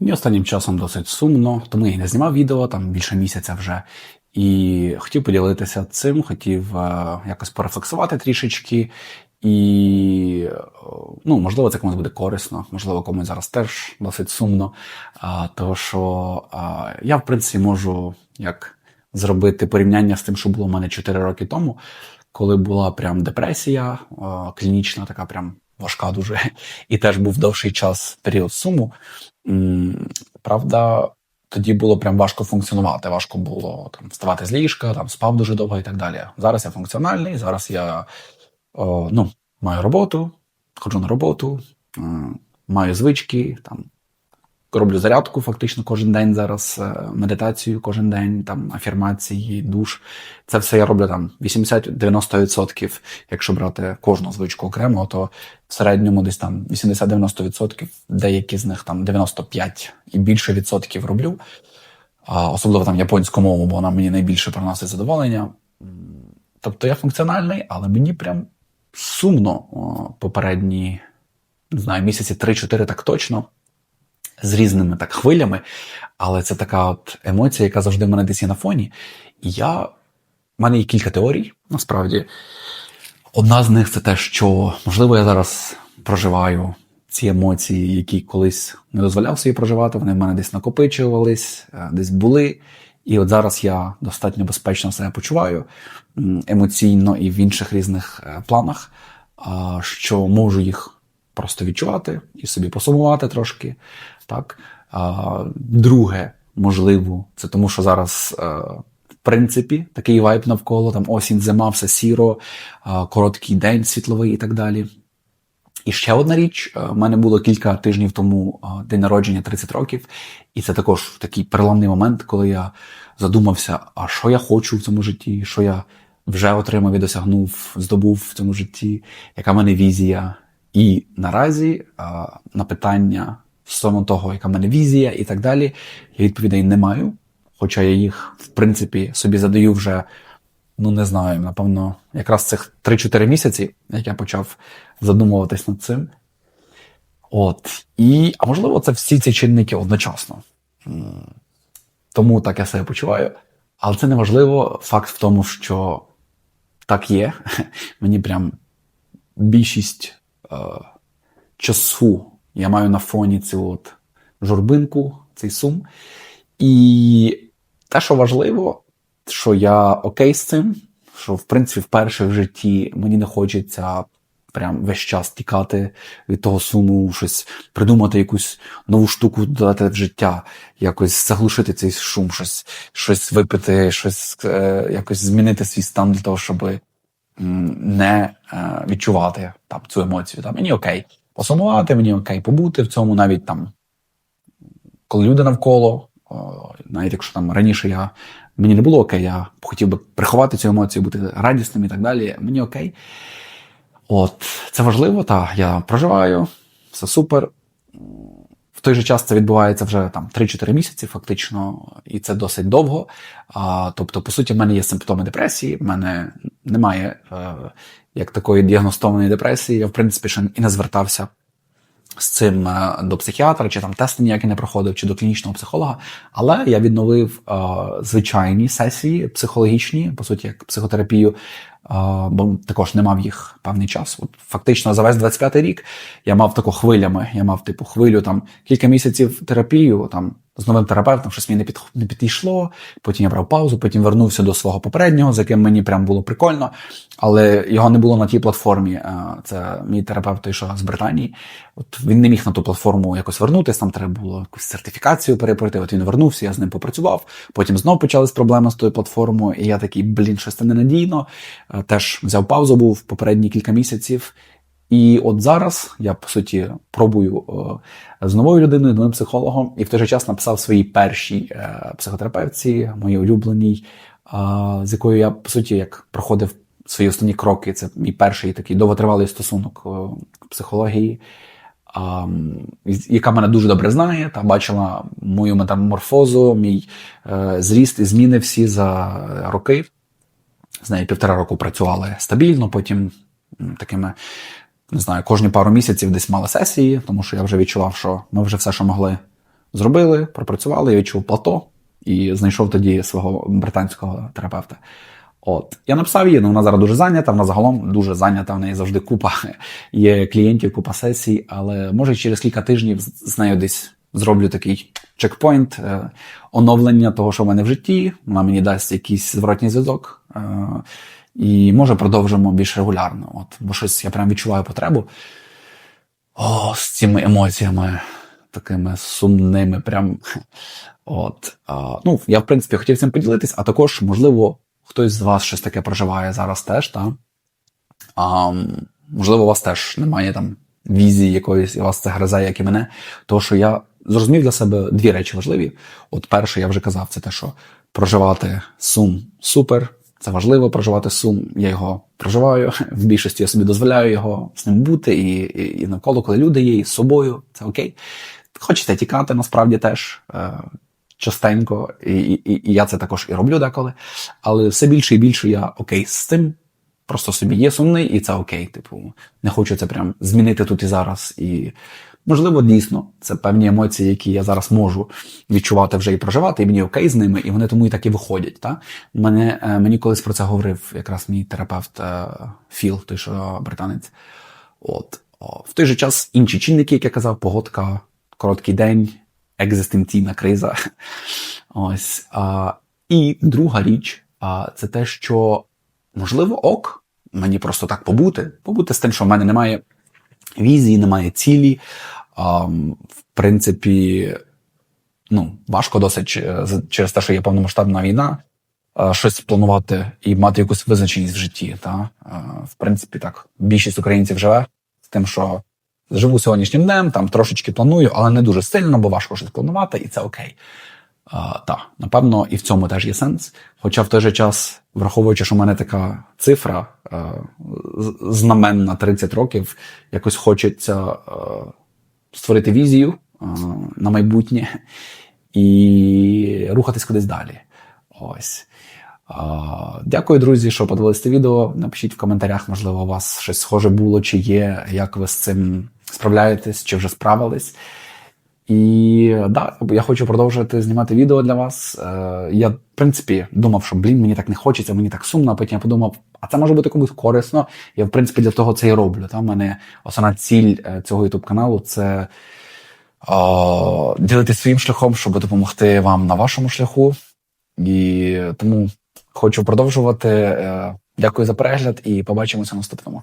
Мені останнім часом досить сумно, тому я не знімав відео там більше місяця вже. І хотів поділитися цим, хотів е, якось порефлексувати трішечки. І е, ну, можливо, це комусь буде корисно, можливо, комусь зараз теж досить сумно. А, того що а, я, в принципі, можу як зробити порівняння з тим, що було в мене 4 роки тому, коли була прям депресія, а, клінічна, така прям важка дуже, і теж був довший час період суму. Правда, тоді було прям важко функціонувати. Важко було там вставати з ліжка, там спав дуже довго і так далі. Зараз я функціональний, зараз я о, ну, маю роботу, ходжу на роботу, маю звички, там роблю зарядку фактично кожен день зараз, е, медитацію кожен день, там афірмації, душ. Це все я роблю там 80-90%. Якщо брати кожну звичку окремо, то в середньому десь там 80-90%, деякі з них там 95 і більше відсотків роблю. Особливо там японську мову, бо вона мені найбільше приносить задоволення. Тобто я функціональний, але мені прям сумно попередні, не знаю, місяці 3-4 так точно, з різними так хвилями. Але це така от емоція, яка завжди в мене десь є на фоні. І я. У мене є кілька теорій, насправді. Одна з них це те, що, можливо, я зараз проживаю ці емоції, які колись не дозволяв собі проживати, вони в мене десь накопичувались, е, десь були. І от зараз я достатньо безпечно себе почуваю емоційно і в інших різних е, планах, що можу їх просто відчувати і собі посумувати трошки. Так? А, Друге, можливо, це тому, що зараз. е, в принципі, такий вайб навколо, там осінь, зима, все сіро, короткий день світловий і так далі. І ще одна річ: е, в мене було кілька тижнів тому день народження 30 років, і це також такий переламний момент, коли я задумався, а що я хочу в цьому житті, що я вже отримав і досягнув, здобув в цьому житті, яка в мене візія. І наразі а, на питання стосовно того, яка в мене візія і так далі, я відповідей не маю. Хоча я їх, в принципі, собі задаю вже, ну не знаю, напевно, якраз цих 3-4 місяці, як я почав задумуватись над цим. От. І, а можливо, це всі ці чинники одночасно. Тому так я себе почуваю. Але це не важливо. Факт в тому, що так є. Мені прям більшість часу я маю на фоні цю от журбинку, цей сум. І те, що важливо, що я окей з цим, що в принципі вперше в житті мені не хочеться прям весь час тікати від того суму, щось придумати якусь нову штуку додати в життя, якось заглушити цей шум, щось, щось випити, щось е, якось змінити свій стан для того, щоб м, не е, відчувати там цю емоцію. Там, мені окей посумувати, мені окей побути в цьому, навіть там коли люди навколо, навіть якщо там раніше я мені не було окей, я хотів би приховати цю емоцію, бути радісним і так далі. Мені окей. От, це важливо, так, я проживаю, все супер. Той же час це відбувається вже там 3-4 місяці, фактично, і це досить довго. А, тобто, по суті, в мене є симптоми депресії, в мене немає е, як такої діагностованої депресії. Я, в принципі, ще і не звертався з цим е, до психіатра, чи там тести ніякі не проходив, чи до клінічного психолога. Але я відновив е, звичайні сесії психологічні, по суті, як психотерапію, бо також не мав їх певний час. От фактично за весь 25-й рік я мав таку хвилями. Я мав типу хвилю там кілька місяців терапію там. З новим терапевтом щось мені не, під, не підійшло, потім я брав паузу, потім вернувся до свого попереднього, з яким мені прям було прикольно, але його не було на тій платформі. Це мій терапевт, той, що з Британії. От він не міг на ту платформу якось вернутися, там треба було якусь сертифікацію перепройти. От він вернувся, я з ним попрацював. Потім знов почались проблеми з тою платформою, і я такий, блін, щось це ненадійно. Е, Теж взяв паузу, був попередні кілька місяців. І от зараз я по суті пробую е, з новою людиною, новим психологом, і в той же час написав своїй першій е, психотерапевтці, моїй улюбленій, е, з якою я по суті як проходив свої основні кроки. Це мій перший такий довготривалий стосунок психології, яка мене дуже добре знає, та бачила мою метаморфозу, мій зріст і зміни всі за роки. З нею півтора року працювали стабільно, потім такими, не знаю, кожні пару місяців десь мали сесії, тому що я вже відчував, що ми вже все, що могли, зробили, пропрацювали, я відчув плато і знайшов тоді свого британського терапевта. От я написав її, але вона зараз дуже зайнята. Вона загалом дуже зайнята. В неї завжди купа є клієнтів, купа сесій. Але може через кілька тижнів з нею десь зроблю такий чекпоінт, е, оновлення того, що в мене в житті. Вона мені дасть якийсь зворотній зв'язок. Е, і може продовжимо більш регулярно. От, бо щось я прям відчуваю потребу. О, з цими емоціями такими сумними. Прям от а, ну я в принципі хотів цим поділитись, а також, можливо, хтось з вас щось таке проживає зараз теж, та а, можливо, у вас теж немає там візії якоїсь, і вас це гризе, як і мене. Тому що я зрозумів для себе дві речі важливі. От перше, я вже казав, це те, що проживати сум супер. Це важливо проживати сум. Я його проживаю. В більшості я собі дозволяю його з ним бути, і, і, і навколо, коли люди є, і з собою, це окей. Хочеться тікати насправді теж е, частенько, і, і, і я це також і роблю деколи. Але все більше і більше я окей з цим. Просто собі є сумний, і це окей. Типу, не хочу це прям змінити тут і зараз. І можливо, дійсно, це певні емоції, які я зараз можу відчувати вже і проживати, і мені окей з ними, і вони тому і так і виходять. Та? Мене, е, мені колись про це говорив якраз мій терапевт е, Філ, той що британець. От. В той же час інші чинники, як я казав, погодка, короткий день, екзистенційна криза. Ось. І друга річ це те, що можливо ок, мені просто так побути, побути з тим, що в мене немає візії, немає цілі. В принципі, ну, важко досить е, через те, що є повномасштабна війна. Щось планувати і мати якусь визначеність в житті. Та? В принципі, так, більшість українців живе з тим, що живу сьогоднішнім днем, там трошечки планую, але не дуже сильно, бо важко щось планувати, і це окей. Так, напевно, і в цьому теж є сенс. Хоча в той же час, враховуючи, що в мене така цифра а, знаменна 30 років, якось хочеться а, створити візію а, на майбутнє і рухатись кудись далі. Ось. Дякую, друзі, що подивилися це відео. Напишіть в коментарях, можливо, у вас щось схоже було, чи є, як ви з цим справляєтесь, чи вже справились. І да, я хочу продовжувати знімати відео для вас. Е, я, в принципі, думав, що блін, мені так не хочеться, мені так сумно. а Потім я подумав, а це може бути комусь корисно. Я, в принципі, для того це і роблю. Та? У мене основна ціль е, цього youtube каналу це о, ділитися своїм шляхом, щоб допомогти вам на вашому шляху. І тому хочу продовжувати. Е, дякую за перегляд і побачимося наступному.